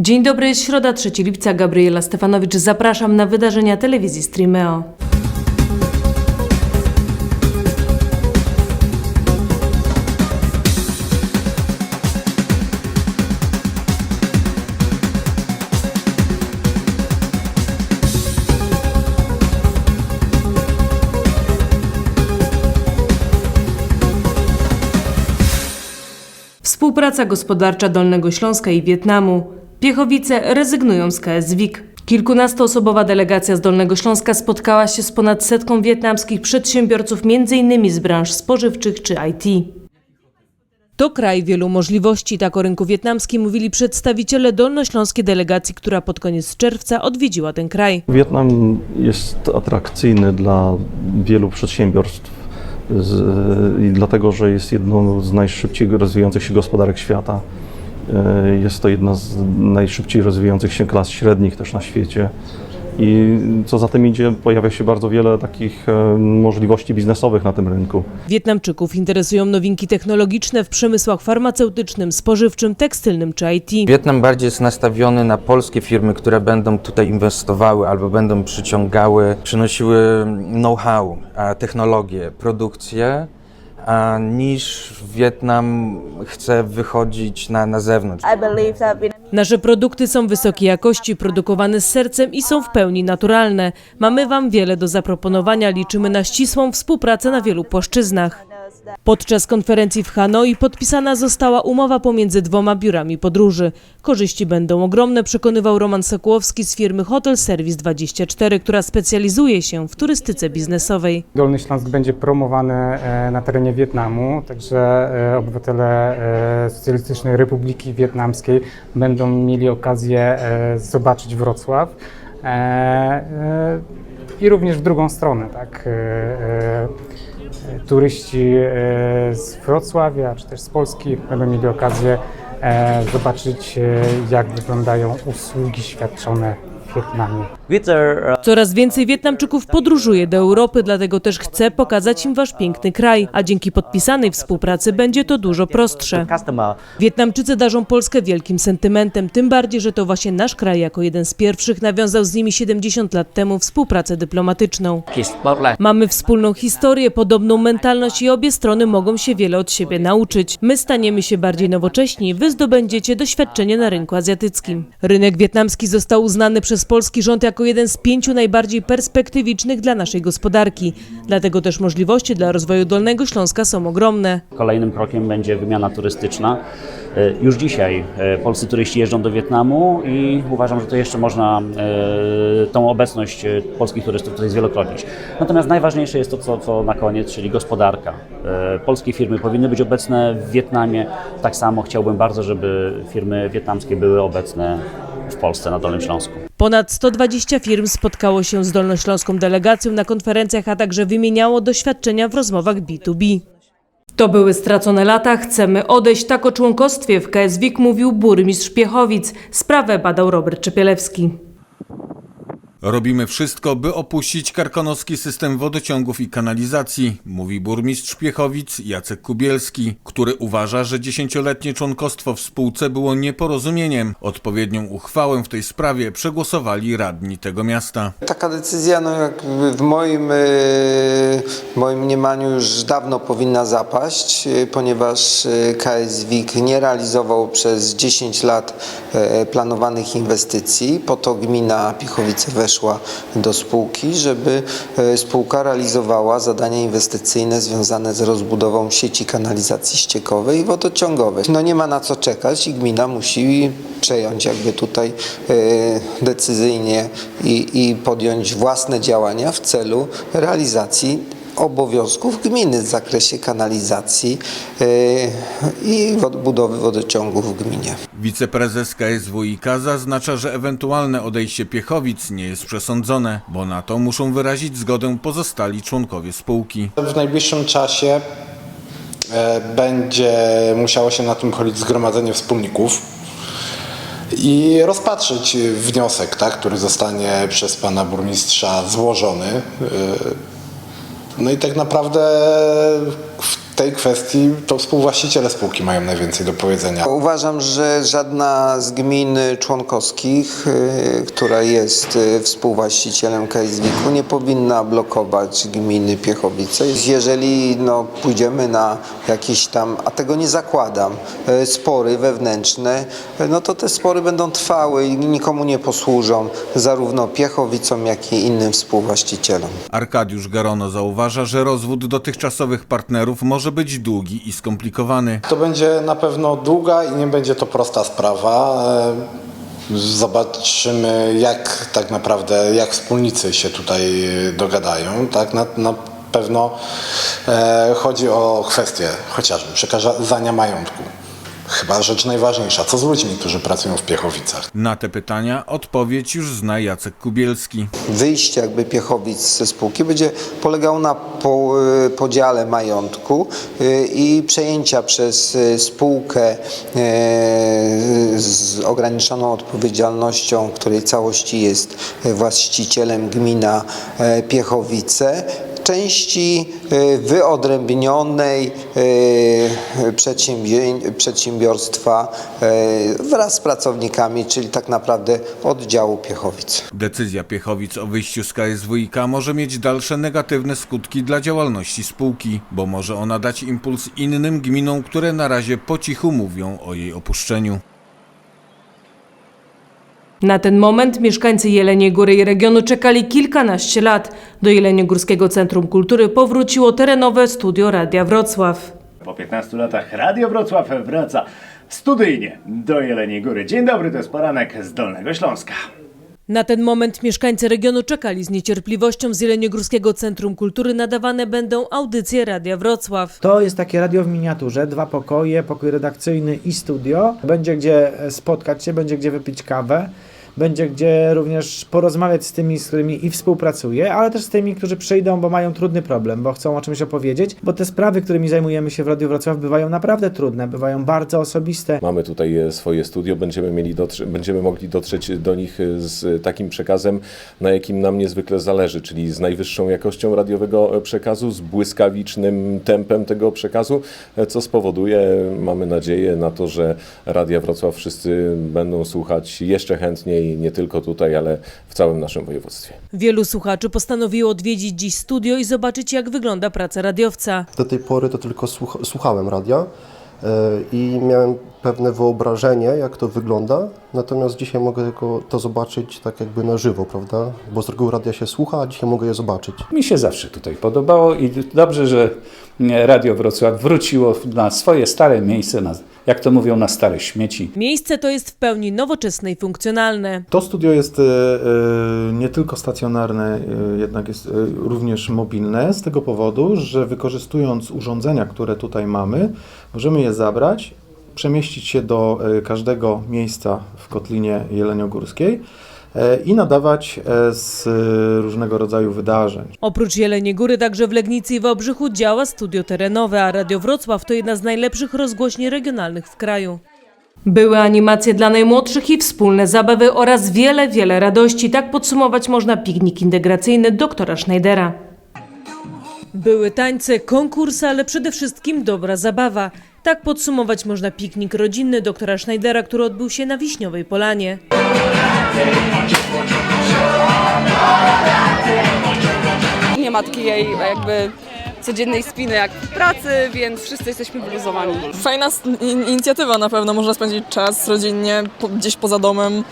Dzień dobry, środa 3 lipca. Gabriela Stefanowicz, zapraszam na wydarzenia telewizji Streameo. Współpraca gospodarcza Dolnego Śląska i Wietnamu. Piechowice rezygnują z KS WIK. Kilkunastoosobowa delegacja z Dolnego Śląska spotkała się z ponad setką wietnamskich przedsiębiorców, m.in. z branż spożywczych czy IT. To kraj wielu możliwości, tak o rynku wietnamskim mówili przedstawiciele dolnośląskiej delegacji, która pod koniec czerwca odwiedziła ten kraj. Wietnam jest atrakcyjny dla wielu przedsiębiorstw z, i dlatego, że jest jedną z najszybciej rozwijających się gospodarek świata. E, Jest to jedna z najszybciej rozwijających się klas średnich też na świecie. I co za tym idzie, pojawia się bardzo wiele takich e, możliwości biznesowych na tym rynku. Wietnamczyków interesują nowinki technologiczne w przemysłach farmaceutycznym, spożywczym, tekstylnym czy IT. Wietnam bardziej jest nastawiony na polskie firmy, które będą tutaj inwestowały albo będą przyciągały, przynosiły know-how, technologię, produkcję, niż Wietnam chce wychodzić na, na zewnątrz. Nasze produkty są wysokiej jakości, produkowane z sercem i są w pełni naturalne. Mamy Wam wiele do zaproponowania, liczymy na ścisłą współpracę na wielu płaszczyznach. Podczas konferencji w Hanoi podpisana została umowa pomiędzy dwoma biurami podróży. Korzyści będą ogromne, przekonywał Roman Sokołowski z firmy Hotel Service 24, która specjalizuje się w turystyce biznesowej. Dolny Śląsk będzie promowany e, na terenie Wietnamu, także e, obywatele e, Socjalistycznej Republiki Wietnamskiej będą mieli okazję zobaczyć Wrocław. I również w drugą stronę, tak. Turyści e, z Wrocławia czy też z Polski będą mieli okazję e, zobaczyć, e, jak wyglądają usługi świadczone Wietnamie. Coraz więcej Wietnamczyków podróżuje do Europy, dlatego też chce pokazać im wasz piękny kraj, a dzięki podpisanej współpracy będzie to dużo prostsze. Wietnamczycy darzą Polskę wielkim sentymentem, tym bardziej, że to właśnie nasz kraj jako jeden z pierwszych nawiązał z nimi 70 lat temu współpracę dyplomatyczną. Mamy wspólną historię, podobną mentalność i obie strony mogą się wiele od siebie nauczyć. My staniemy się bardziej nowocześni, wy zdobędziecie doświadczenie na rynku azjatyckim. Rynek wietnamski został uznany przez polski rząd jako jeden z pięciu najbardziej perspektywicznych dla naszej gospodarki. Dlatego też możliwości dla rozwoju Dolnego Śląska są ogromne. Kolejnym krokiem będzie wymiana turystyczna. E, Już dzisiaj e, polscy turyści jeżdżą do Wietnamu i uważam, że to jeszcze można e, tą obecność polskich turystów tutaj zwielokrotnić. Natomiast najważniejsze jest to, co, co na koniec, czyli gospodarka. Polskie firmy powinny być obecne w Wietnamie. Tak samo chciałbym bardzo, żeby firmy wietnamskie były obecne w Polsce, na Dolnym Śląsku. Ponad 120 firm spotkało się z dolnośląską delegacją na konferencjach, a także wymieniało doświadczenia w rozmowach B2B. To były stracone lata, chcemy odejść. Tak o członkostwie w KSWiK mówił burmistrz Piechowic. Sprawę badał Robert Czepielewski. Robimy wszystko, by opuścić karkonoski system wodociągów i kanalizacji, mówi burmistrz Piechowic Jacek Kubielski, który uważa, że dziesięcioletnie członkostwo w spółce było nieporozumieniem. Odpowiednią uchwałę w tej sprawie przegłosowali radni tego miasta. Taka decyzja, no jakby w moim, e, w moim mniemaniu już dawno powinna zapaść, e, ponieważ e, KS WIK nie realizował przez 10 lat e, planowanych inwestycji. Po to gmina Piechowice weszła do spółki, żeby e, spółka realizowała zadania inwestycyjne związane z rozbudową sieci kanalizacji ściekowej i wodociągowej. No nie ma na co czekać i gmina musi przejąć jakby tutaj e, decyzyjnie i, i podjąć własne działania w celu realizacji obowiązków gminy w zakresie kanalizacji e, i budowy wodociągów w gminie. Wiceprezes KSWiK zaznacza, że ewentualne odejście Piechowic nie jest przesądzone, bo na to muszą wyrazić zgodę pozostali członkowie spółki. W najbliższym czasie e, będzie musiało się na tym pochylić zgromadzenie wspólników i rozpatrzyć wniosek, tak, który zostanie przez pana burmistrza złożony. No i tak naprawdę w tej kwestii to współwłaściciele spółki mają najwięcej do powiedzenia. Uważam, że żadna z gmin członkowskich, y, która jest y, współwłaścicielem KSWiK-u, nie powinna blokować gminy Piechowice. Jeżeli no, pójdziemy na jakieś tam, a tego nie zakładam, y, spory wewnętrzne, no to te spory będą trwały i nikomu nie posłużą, zarówno Piechowicom, jak i innym współwłaścicielom. Arkadiusz Garono zauważa, że rozwód dotychczasowych partnerów może być długi i skomplikowany. To będzie na pewno długa i nie będzie to prosta sprawa. E, Zobaczymy, jak tak naprawdę, jak wspólnicy się tutaj e, dogadają. Tak? Na, na pewno e, chodzi o kwestię chociażby przekazania majątku. Chyba rzecz najważniejsza. Co z ludźmi, którzy pracują w Piechowicach? Na te pytania odpowiedź już zna Jacek Kubielski. wyjście jakby Piechowic ze spółki będzie polegało na po, y, podziale majątku y, i przejęcia przez y, spółkę z ograniczoną odpowiedzialnością, której całości jest właścicielem gmina Piechowice części y, wyodrębnionej y, przedsiębiorstwa y, wraz z pracownikami, czyli tak naprawdę oddziału Piechowic. Decyzja Piechowic o wyjściu z KSWiK może mieć dalsze negatywne skutki dla działalności spółki, bo może ona dać impuls innym gminom, które na razie po cichu mówią o jej opuszczeniu. Na ten moment mieszkańcy Jeleniej Góry i regionu czekali kilkanaście lat. Do Jeleniogórskiego Centrum Kultury powróciło terenowe studio Radia Wrocław. Po 15 latach Radio Wrocław wraca studyjnie do Jeleniej Góry. Dzień dobry, to jest poranek z Dolnego Śląska. Na ten moment mieszkańcy regionu czekali z niecierpliwością z Jeleniogórskiego Centrum Kultury nadawane będą audycje Radia Wrocław. To jest takie radio w miniaturze, dwa pokoje, pokój redakcyjny i studio. Będzie gdzie spotkać się, będzie gdzie wypić kawę. Będzie gdzie również porozmawiać z tymi, z którymi i współpracuję, ale też z tymi, którzy przyjdą, bo mają trudny problem, bo chcą o czymś opowiedzieć, bo te sprawy, którymi zajmujemy się w Radiu Wrocław, bywają naprawdę trudne, bywają bardzo osobiste. Mamy tutaj e, swoje studio, będziemy, mieli będziemy mogli dotrzeć do nich e, z takim przekazem, na jakim nam niezwykle zależy, czyli z najwyższą jakością radiowego e, przekazu, z błyskawicznym tempem tego przekazu, co spowoduje, mamy nadzieję na to, że Radia Wrocław wszyscy będą słuchać jeszcze chętniej, nie tylko tutaj, ale w całym naszym województwie. Wielu słuchaczy postanowiło odwiedzić dziś studio i zobaczyć jak wygląda praca radiowca. Do tej pory to tylko słuch- słuchałem radia e, i miałem pewne wyobrażenie, jak to wygląda, natomiast dzisiaj mogę tylko to zobaczyć tak jakby na żywo, prawda? Bo z reguły radia się słucha, a dzisiaj mogę je zobaczyć. Mi się zawsze tutaj podobało i dobrze, że Radio Wrocław wróciło na swoje stare miejsce, na, jak to mówią, na stare śmieci. Miejsce to jest w pełni nowoczesne i funkcjonalne. To studio jest e, e, nie tylko stacjonarne, e, jednak jest e, również mobilne, z tego powodu, że wykorzystując urządzenia, które tutaj mamy, możemy je zabrać, przemieścić się do e, każdego miejsca w Kotlinie Jeleniogórskiej i nadawać e, z e, różnego rodzaju wydarzeń. Oprócz Jeleniej Góry także w Legnicy i Wałbrzychu działa studio terenowe, a Radio Wrocław to jedna z najlepszych rozgłośni regionalnych w kraju. Były animacje dla najmłodszych i wspólne zabawy oraz wiele, wiele radości. Tak podsumować można piknik integracyjny doktora Schneidera. Były tańce, konkursy, ale przede wszystkim dobra zabawa. Tak podsumować można piknik rodzinny doktora Schneidera, który odbył się na Wiśniowej Polanie. Nie ma takiej jakby codziennej spiny jak w pracy, więc wszyscy jesteśmy wyluzowani. Fajna in- inicjatywa na pewno, można spędzić czas rodzinnie, po, gdzieś poza domem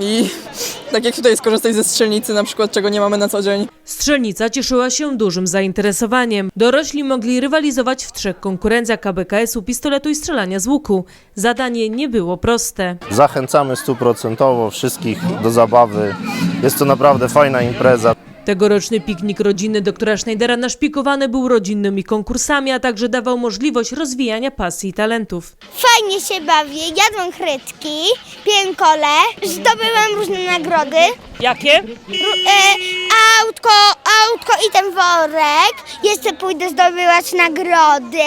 i tak jak tutaj skorzystać ze strzelnicy na przykład, czego nie mamy na co dzień. Strzelnica cieszyła się dużym zainteresowaniem. Dorośli mogli rywalizować w trzech konkurencjach KBKS-u, pistoletu i strzelania z łuku. Zadanie nie było proste. Zachęcamy stuprocentowo wszystkich do zabawy. Jest to naprawdę fajna impreza. Tegoroczny piknik rodzinny doktora Schneidera naszpikowany był rodzinnymi konkursami, a także dawał możliwość rozwijania pasji i talentów. Fajnie się bawię, jadłam chrytki, piłem kole, zdobyłam różne nagrody. Jakie? E, autko, autko i ten worek. Jeszcze pójdę zdobywać nagrody.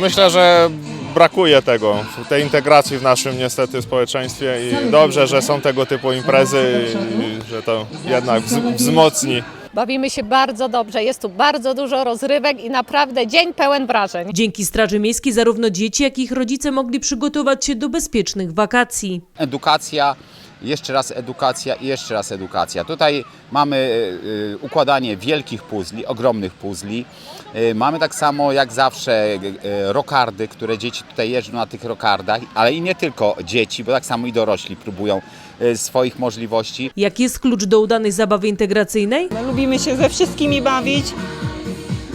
Myślę, że brakuje tego, tej integracji w naszym niestety społeczeństwie i dobrze, że są tego typu imprezy i że to jednak wz- wzmocni Bawimy się bardzo dobrze, jest tu bardzo dużo rozrywek i naprawdę dzień pełen wrażeń. Dzięki Straży Miejskiej zarówno dzieci, jak i ich rodzice mogli przygotować się do bezpiecznych wakacji. Edukacja, jeszcze raz edukacja i jeszcze raz edukacja. Tutaj mamy y, układanie wielkich puzli, ogromnych puzli. Y, Mamy tak samo jak zawsze rokardy, które dzieci tutaj jeżdżą na tych rokardach, ale i nie tylko dzieci, bo tak samo i dorośli próbują swoich możliwości. Jaki jest klucz do udanej zabawy integracyjnej? Lubimy się ze wszystkimi bawić.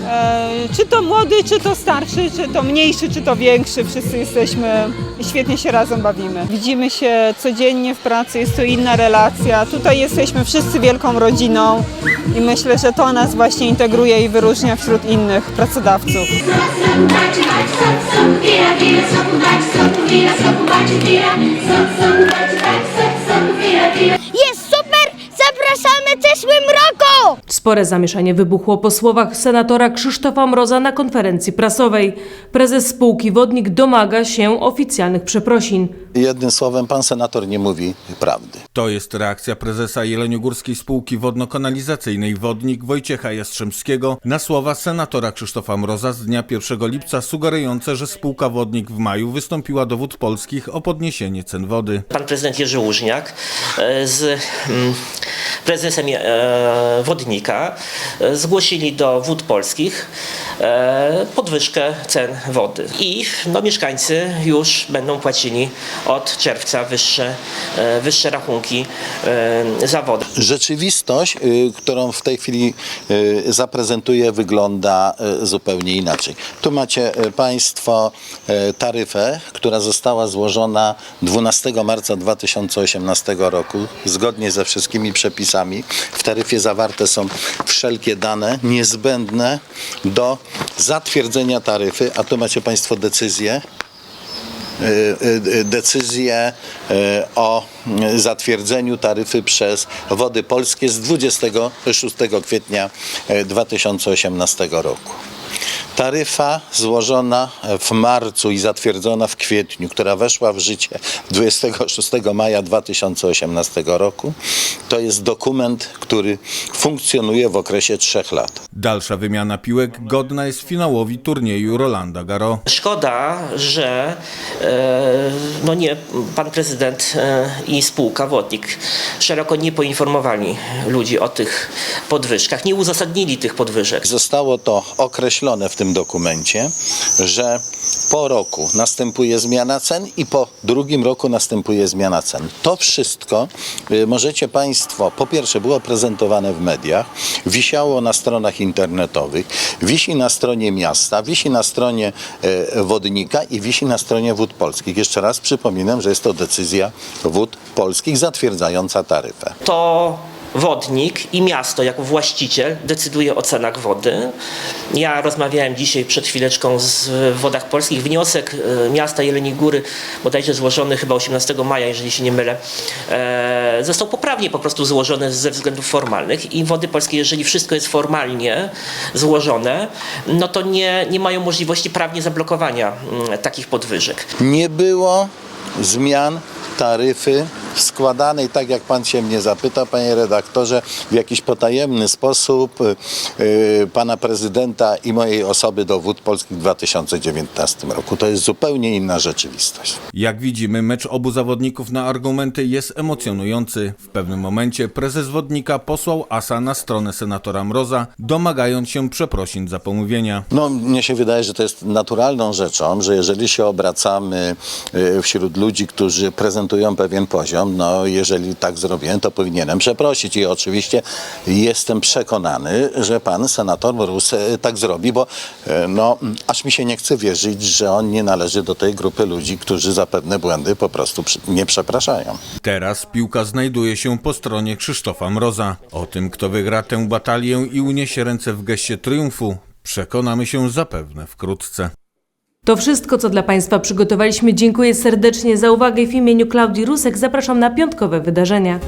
E, czy to młody, czy to starszy, czy to mniejszy, czy to większy, wszyscy jesteśmy i świetnie się razem bawimy. Widzimy się codziennie w pracy, jest to inna relacja. Tutaj jesteśmy wszyscy wielką rodziną i myślę, że to nas właśnie integruje i wyróżnia wśród innych pracodawców. Jest super! Zapraszamy w przyszłym roku! Spore zamieszanie wybuchło po słowach senatora Krzysztofa Mroza na konferencji prasowej. Prezes spółki Wodnik domaga się oficjalnych przeprosin. Jednym słowem, pan senator nie mówi prawdy. To jest reakcja prezesa Jeleniogórskiej Spółki Wodno-Kanalizacyjnej Wodnik Wojciecha Jastrzębskiego na słowa senatora Krzysztofa Mroza z dnia 1 lipca sugerujące, że spółka Wodnik w maju wystąpiła do Wód Polskich o podniesienie cen wody. Pan prezydent Jerzy Łużniak e, z mm, prezesem e, Wodnika e, zgłosili do Wód Polskich e, podwyżkę cen wody. I no, mieszkańcy już będą płacili od czerwca wyższe, e, wyższe rachunki za wodę. Rzeczywistość, y, którą w tej chwili y, zaprezentuję, wygląda y, zupełnie inaczej. Tu macie Państwo taryfę, która została złożona 12 marca 2018 roku, zgodnie ze wszystkimi przepisami. W taryfie zawarte są wszelkie dane niezbędne do zatwierdzenia taryfy, a tu macie Państwo decyzję decyzję y, o y, zatwierdzeniu taryfy przez Wody Polskie z 26 kwietnia y, 2018 roku. Taryfa złożona w marcu i zatwierdzona w kwietniu, która weszła w życie 26 maja 2018 roku, to jest dokument, który funkcjonuje w okresie trzech lat. Dalsza wymiana piłek godna jest finałowi turnieju Rolanda Garo. Szkoda, że e, no nie, pan prezydent e, i spółka Wodnik szeroko nie poinformowali ludzi o tych podwyżkach, nie uzasadnili tych podwyżek. Zostało to określone w tym dokumencie, że po roku następuje zmiana cen i po drugim roku następuje zmiana cen. To wszystko y, możecie Państwo, po pierwsze było prezentowane w mediach, wisiało na stronach internetowych, wisi na stronie miasta, wisi na stronie e, wodnika i wisi na stronie Wód Polskich. Jeszcze raz przypominam, że jest to decyzja Wód Polskich zatwierdzająca taryfę. To wodnik i miasto jako właściciel decyduje o cenach wody. Ja rozmawiałem dzisiaj przed chwileczką z Wodach Polskich. Wniosek e, miasta Jeleni Góry, bodajże złożony chyba 18 maja, jeżeli się nie mylę, e, został poprawnie po prostu złożony ze względów formalnych i Wody Polskie, jeżeli wszystko jest formalnie złożone, no to nie, nie mają możliwości prawnie zablokowania mm, takich podwyżek. Nie było zmian taryfy składanej, tak jak pan się mnie zapyta, panie redaktorze, w jakiś potajemny sposób y, y, pana prezydenta i mojej osoby do Wód Polskich w 2019 roku. To jest zupełnie inna rzeczywistość. Jak widzimy, mecz obu zawodników na argumenty jest emocjonujący. W pewnym momencie prezes Wodnika posłał asa na stronę senatora Mroza, domagając się przeprosin za pomówienia. No, mnie się wydaje, że to jest naturalną rzeczą, że jeżeli się obracamy y, wśród ludzi, którzy prezentują pewien poziom, no jeżeli tak zrobiłem, to powinienem przeprosić i oczywiście jestem przekonany, że pan senator Mróz y, tak zrobi, bo y, no, aż mi się nie chce wierzyć, że on nie należy do tej grupy ludzi, którzy za pewne błędy po prostu nie przepraszają. Teraz piłka znajduje się po stronie Krzysztofa Mroza. O tym, kto wygra tę batalię i uniesie ręce w geście triumfu, przekonamy się zapewne wkrótce. To wszystko, co dla Państwa przygotowaliśmy. Dziękuję serdecznie za uwagę w imieniu Klaudii Rusek zapraszam na piątkowe wydarzenia.